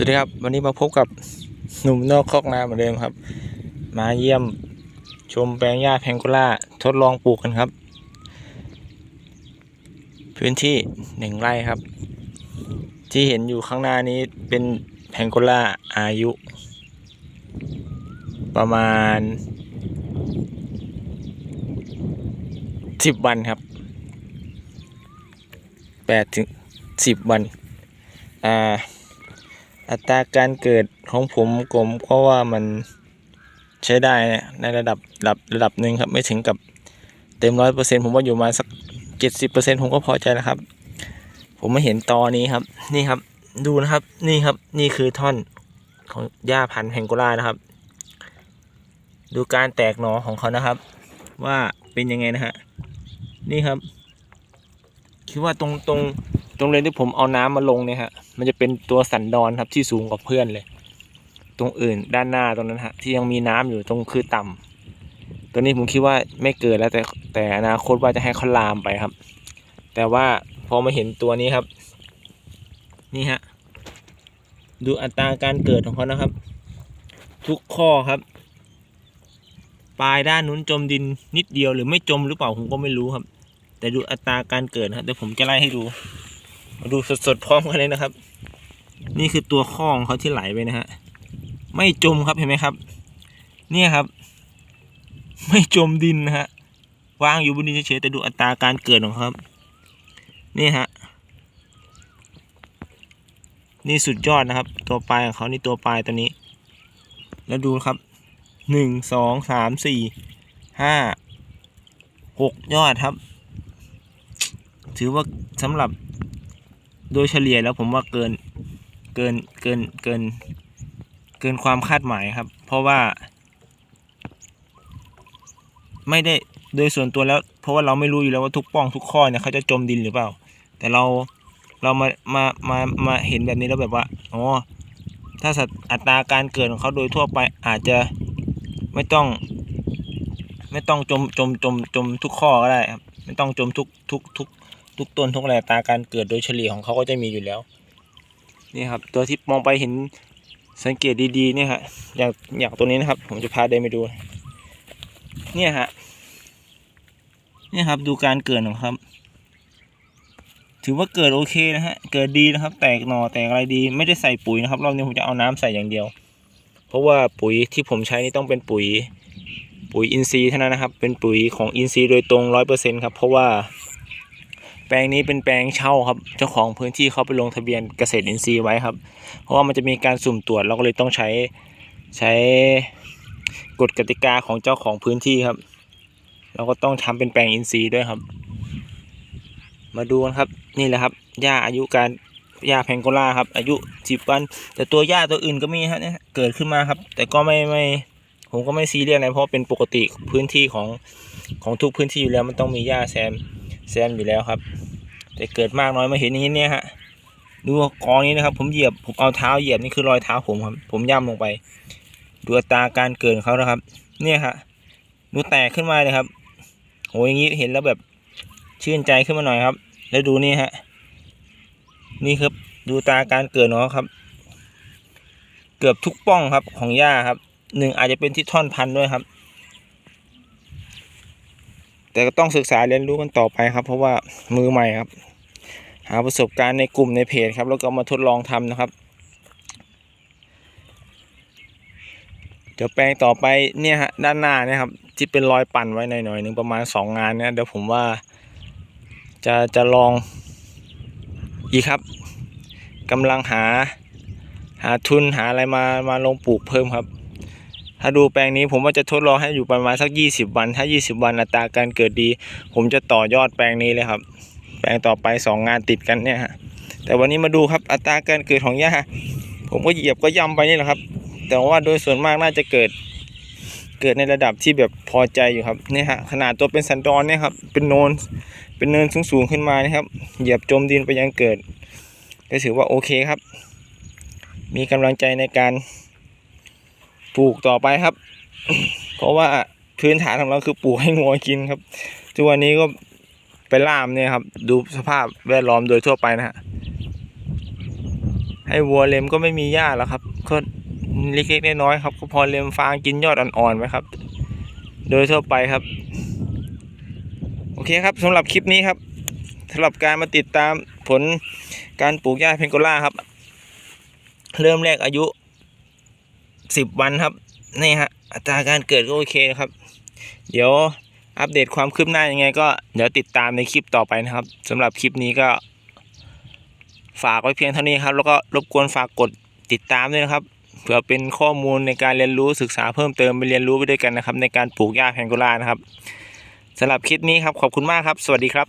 สวัสดีครับวันนี้มาพบกับหนุ่มนอกคอกนาเหมือนเดิมครับ มาเยี่ยมชมแปลงหญ้าแพงโกล่าทดลองปลูกกันครับ พื้นที่หนึ่งไร่ครับ ที่เห็นอยู่ข้างหน้านี้เป็นแพงโกล่าอายุ ประมาณสิบวันครับแปดถึงสิบวันอ่า อัตราการเกิดของผมผมก็ว่ามันใช้ได้นะในระดับระดับระดับหนึ่งครับ ไม่ถึงกับเต็มร้อยเปอร์เซ็นผมว่าอยู่มาสักเจ็ดสิบเปอร์เซ็นผมก็พอใจแล้วครับ ผมมาเห็นตอนี้ครับ นี่ครับ ดูนะครับ นี่ครับ นี่คือท่อนของหญ้าพันธุ์แพงโกล่านะครับ ดูการแตกหนอของเขานะครับ ว่าเป็นยังไงนะฮะ นี่ครับ คิดว่าตรงตรงตรงเลยที่ผมเอาน้ำมาลงเนี่ยฮะ มันจะเป็นตัวสันดอนครับที่สูงกว่าเพื่อนเลย ตรงอื่นด้านหน้าตรงนั้นฮะที่ยังมีน้ำอยู่ตรงคือต่ำตัวนี้ผมคิดว่าไม่เกิดแล้วแต่แต่อนาคตว่าจะให้เขาลามไปครับ แต่ว่าพอมาเห็นตัวนี้ครับ นี่ฮะดูอัตราการเกิดของเขานะครับ ทุกข้อครับปลายด้านนู้นจมดินนิดเดียวหรือไม่จมหรือเปล่าผมก็ไม่รู้ครับ แต่ดูอัตราการเกิดนะครับเดี๋ยวผมจะไล่ให้ดู มาดูสดๆพร้อมกันเลยนะครับ นี่คือตัวข้องเขาที่ไหลไปนะฮะ ไม่จมครับเห็นไหมครับ เนี่ยครับ ไม่จมดินนะฮะวางอยู่บนดินเฉยๆแต่ดูอัตราการเกิดของครับ นี่ฮะ นี่สุดยอดนะครับ ตัวปลายของเขานี่ตัวปลายตัวนี้ แล้วดูครับหนึ่งสองสามสี่ห้าหกยอดครับ ถือว่าสำหรับ โดยเฉลี่ยแล้วผมว่าเกินเกินเกินเกิน เกินความคาดหมายครับ เพราะว่า ไม่ได้โดยส่วนตัวแล้ว เพราะว่าเราไม่รู้อยู่แล้วว่าทุกป้องทุกข้อเนี่ยเขาจะจมดินหรือเปล่า แต่เราเรามามามามาเห็นแบบนี้แล้วแบบว่าอ๋อถ้าสัตว์อัตราการเกิดของเขาโดยทั่วไปอาจจะไม่ต้อง ไม่ต้องจมจมจมจมทุกข้อก็ได้ครับไม่ต้องจมทุกทุกทุก ทุกต้นทุกอะไรอัตาการเกิดโดยเฉลี่ยของเขาก็จะมีอยู่แล้ว นี่ครับ ตัวที่มองไปเห็นสังเกตดีๆเนี่ยฮะอย่างอย่างตัวนี้นะครับ ผมจะพาเดินไปดู เนี่ยฮะเนี่ยครับดูการเกิดของครับ ถือว่าเกิดโอเคนะฮะเกิดดีนะครับ แตกหน่อแตกอะไรดีไม่ได้ใส่ปุ๋ยนะครับรอบนี้ผมจะเอาน้ำใส่อย่างเดียว เพราะว่าปุ๋ยที่ผมใช้นี่ต้องเป็นปุ๋ย ปุ๋ยอินทรีย์เท่านั้นนะครับ เป็นปุ๋ยของอินทรีย์โดยตรงร้อยเปอร์เซ็นครับเพราะว่า แปลงนี้เป็นแปลงเช่าครับ เจ้าของพื้นที่เขาไปลงทะเบียนเกษตรอินทรีย์ไว้ครับ เพราะว่ามันจะมีการสุ่มตรวจเราก็เลยต้องใช้ใช้กฎกติกาของเจ้าของพื้นที่ครับ เราก็ต้องทำเป็นแปลงอินทรีย์ด้วยครับ มาดูกันครับนี่แหละครับหญ้าอายุการหญ้าแพงโกล่าครับ อายุสิบวัน แต่ตัวหญ้าตัวอื่นก็มีฮะเนี่ยเกิดขึ้นมาครับ แต่ก็ไม่ไม่ผมก็ไม่ซีเรียสนะเพราะเป็นปกติพื้นที่ของของทุกพื้นที่อยู่แล้วมันต้องมีหญ้าแซม แซมอยู่แล้วครับ แต่เกิดมากน้อยมาเห็นอย่างนี้เนี่ยฮะดูกองนี้นะครับ ผมเหยียบผมเอาเท้าเหยียบนี่คือรอยเท้าผมครับ ผมย่ำลงไป ดูอัตราการเกิดของเขานะครับ เนี่ยฮะดูแตกขึ้นมาเลยครับโหอย่างนี้เห็นแล้วแบบชื่นใจขึ้นมาหน่อยครับ แล้วดูนี่ฮะนี่ครับดูตาการเกิดของเขาครับ เกือบทุกป้องครับของหญ้าครับหนึ่งอาจจะเป็นที่ท่อนพันด้วยครับ แต่ก็ต้องศึกษาเรียนรู้กันต่อไปครับ เพราะว่ามือใหม่ครับ หาประสบการณ์ในกลุ่มในเพจครับ แล้วก็มาทดลองทำนะครับเดี๋ยวแปลงต่อไปเนี่ยฮะด้านหน้าเนี่ยครับที่เป็นรอยปั่นไว้หน่อยๆหนึ่งประมาณสองงานเนี่ยเดี๋ยวผมว่าจะจะลองอีกครับกำลังหาหาทุนหาอะไรมามาลงปลูกเพิ่มครับ ถ้าดูแปลงนี้ผมว่าจะทดลองให้อยู่ประมาณสัก 20 วัน ถ้า 20 วันอัตราการเกิดดี ผมจะต่อยอดแปลงนี้เลยครับ แปลงต่อไป 2 งานติดกันเนี่ยฮะแต่วันนี้มาดูครับอัตราการเกิดของหญ้าผมก็เหยียบก็ย่ำไปนี่แหละครับ แต่ว่าโดยส่วนมากน่าจะเกิด เกิดในระดับที่แบบพอใจอยู่ครับนี่ฮะขนาดตัวเป็นสันดอนเนี่ยครับเป็นโนนเป็นเนินสูงๆขึ้นมานะครับ เหยียบจมดินไปยังเกิด ก็ถือว่าโอเคครับ มีกำลังใจในการ ปลูกต่อไปครับ เพราะว่าพื้นฐานของเราคือปลูกให้งัวกินครับ ทุกวันนี้ก็ไปล่ามเนี่ยครับ ดูสภาพแวดล้อมโดยทั่วไปนะฮะให้วัวเล็มก็ไม่มีหญ้าแล้วครับก็เล็กๆน้อยๆครับ ก็พอเล็มฟางกินยอดอ่อนๆไว้ครับ โดยทั่วไปครับ โอเคครับสำหรับคลิปนี้ครับสำหรับการมาติดตามผลการปลูกหญ้าเพนโกล่าครับ เริ่มแรกอายุ สิบวันครับนี่ฮะอัตราการเกิดก็โอเคครับ เดี๋ยวอัปเดตความคืบหน้ายังไง ก็เดี๋ยวติดตามในคลิปต่อไปนะครับสำหรับคลิปนี้ก็ ฝากไว้เพียงเท่านี้ครับ แล้วก็รบกวนฝากกดติดตามด้วยนะครับเพื่อเป็นข้อมูลในการเรียนรู้ศึกษาเพิ่มเติมไปเรียนรู้ไปด้วยกันนะครับ ในการปลูกหญ้าแพงโกลานะครับสำหรับคลิปนี้ครับขอบคุณมากครับ สวัสดีครับ